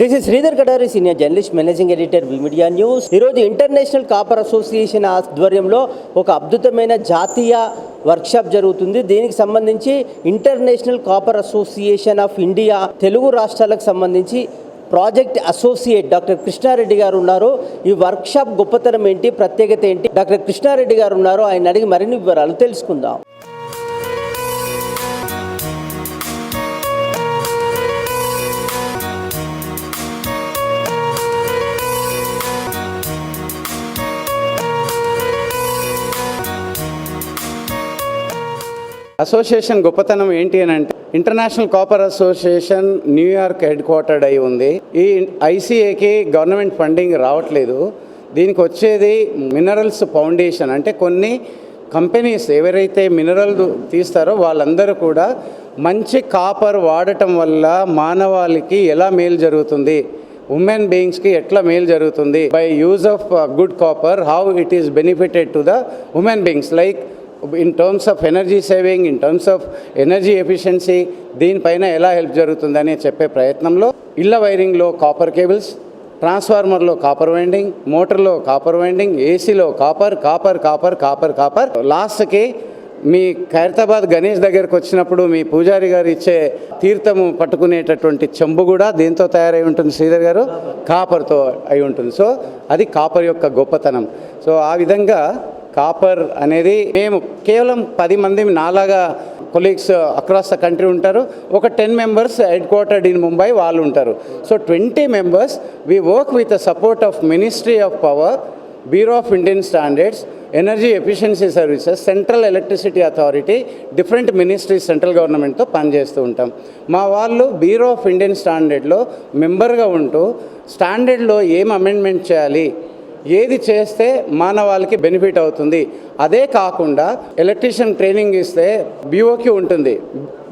This is Sridhar Katari senior journalist managing editor media news ఈరోజు international copper association ఆధ్వర్యంలో ఒక అద్భుతమైన జాతీయ వర్క్షాప్ జరుగుతుంది. దీనికి సంబంధించి international copper association of India Telugu రాష్ట్రాలకు సంబంధించి ప్రాజెక్ట్ అసోసియేట్ డాక్టర్ కృష్ణారెడ్డి గారు ఉన్నారు. ఈ వర్క్షాప్ గొప్పతనం ఏంటి? ప్రత్యేకత ఏంటి? డాక్టర్ కృష్ణారెడ్డి గారు ఉన్నారు. ఆయన అడిగి మరిన్ని వివరాలు తెలుసుకుందాం. అసోసియేషన్ గొప్పతనం ఏంటి అని అంటే international copper association New York head quartered అయి ఉంది. ఈ ఐసీఏకి గవర్నమెంట్ ఫండింగ్ రావట్లేదు. దీనికి వచ్చేది మినరల్స్ ఫౌండేషన్ అంటే కొన్ని కంపెనీస్ ఎవరైతే మినరల్ తీస్తారో వాళ్ళందరూ కూడా మంచి కాపర్ వాడటం వల్ల మానవాళికి ఎలా మేలు జరుగుతుంది? ఉమెన్ బీయింగ్స్కి ఎట్లా మేలు జరుగుతుంది? By use of good copper how it is benefited to the human beings like in terms of energy saving in terms of energy efficiency దీనిపైన ఎలా హెల్ప్ జరుగుతుందని చెప్పే ప్రయత్నంలో ఇళ్ళ వైరింగ్లో కాపర్ కేబుల్స్ ట్రాన్స్ఫార్మర్లో కాపర్ వైండింగ్ మోటార్లో కాపర్ వైండింగ్ ఏసీలో copper copper copper copper copper. లాస్ట్కి మీ ఖైరతాబాద్ గణేష్ దగ్గరకు వచ్చినప్పుడు మీ పూజారి గారు ఇచ్చే తీర్థము పట్టుకునేటటువంటి చెంబు కూడా దీంతో తయారై ఉంటుంది శ్రీధర్ గారు. కాపర్తో అయి ఉంటుంది. సో అది కాపర్ యొక్క గొప్పతనం. సో ఆ విధంగా కాపర్ అనేది మేము కేవలం పది మంది నాలాగా కొలీగ్స్ అక్రాస్ ద కంట్రీ ఉంటారు. ఒక ten members headquartered in Mumbai వాళ్ళు ఉంటారు. So twenty members we work with the support of ministry of power bureau of Indian standards energy efficiency services central electricity authority different ministries central గవర్నమెంట్తో పనిచేస్తూ ఉంటాం. మా వాళ్ళు bureau of Indian స్టాండర్డ్లో మెంబర్గా ఉంటూ స్టాండర్డ్లో ఏం amendment చేయాలి? ఏది చేస్తే మానవాళికి బెనిఫిట్ అవుతుంది? అదే కాకుండా ఎలక్ట్రీషియన్ ట్రైనింగ్ ఇస్తే బీఓకి ఉంటుంది.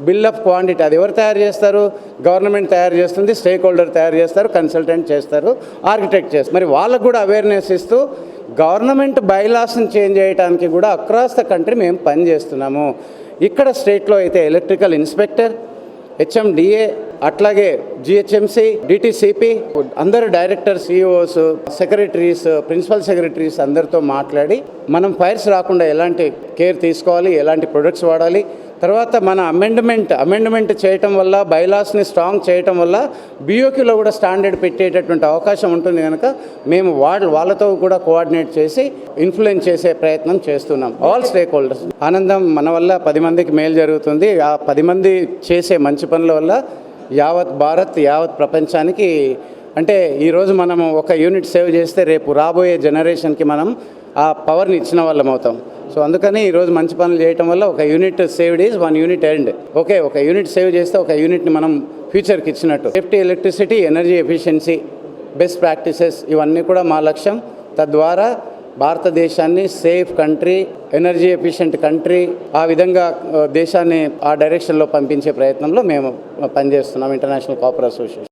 బిల్ ఆఫ్ క్వాంటిటీ అది ఎవరు తయారు చేస్తారు? గవర్నమెంట్ తయారు చేస్తుంది స్టేక్ హోల్డర్ తయారు చేస్తారు కన్సల్టెంట్ చేస్తారు ఆర్కిటెక్ట్ చేస్తారు. మరి వాళ్ళకు కూడా అవేర్నెస్ ఇస్తూ గవర్నమెంట్ బైలాస్ని చేంజ్ చేయడానికి కూడా అక్రాస్ ద కంట్రీ మేము పని చేస్తున్నాము ఇక్కడ స్టేట్లో అయితే ఎలక్ట్రికల్ ఇన్స్పెక్టర్ హెచ్ఎండిఏ అట్లాగే జిహెచ్ఎంసీ డిటిసిపి అందరు director CEOs secretaries principal secretaries అందరితో మాట్లాడి మనం ఫైర్స్ రాకుండా ఎలాంటి కేర్ తీసుకోవాలి ఎలాంటి ప్రొడక్ట్స్ వాడాలి తర్వాత మన అమెండ్మెంట్ అమెండ్మెంట్ చేయటం వల్ల బైలాస్ని స్ట్రాంగ్ చేయటం వల్ల బిఓక్యూలో కూడా స్టాండర్డ్ పెట్టేటటువంటి అవకాశం ఉంటుంది కనుక మేము వాళ్ళు వాళ్ళతో కూడా కోఆర్డినేట్ చేసి ఇన్ఫ్లుయెన్స్ చేసే ప్రయత్నం చేస్తున్నాం. ఆల్ స్టేక్ హోల్డర్స్ ఆనందం మన వల్ల పది మందికి మేలు జరుగుతుంది. ఆ పది మంది చేసే మంచి పనుల వల్ల యావత్ భారత్ యావత్ ప్రపంచానికి అంటే ఈరోజు మనం ఒక యూనిట్ సేవ్ చేస్తే రేపు రాబోయే జనరేషన్కి మనం ఆ పవర్ని ఇచ్చిన వాళ్ళం అవుతాం. సో అందుకని ఈరోజు మంచి పనులు చేయటం వల్ల ఒక unit saved is one unit end. Okay ఒక యూనిట్ సేవ్ చేస్తే ఒక యూనిట్ని మనం ఫ్యూచర్కి ఇచ్చినట్టు. Safety electricity energy efficiency best practices ఇవన్నీ కూడా మా లక్ష్యం. తద్వారా భారతదేశాన్ని safe country energy efficient country ఆ విధంగా దేశాన్ని ఆ డైరెక్షన్లో పంపించే ప్రయత్నంలో మేము పనిచేస్తున్నాం ఇంటర్నేషనల్ కాపర్ అసోసియేషన్.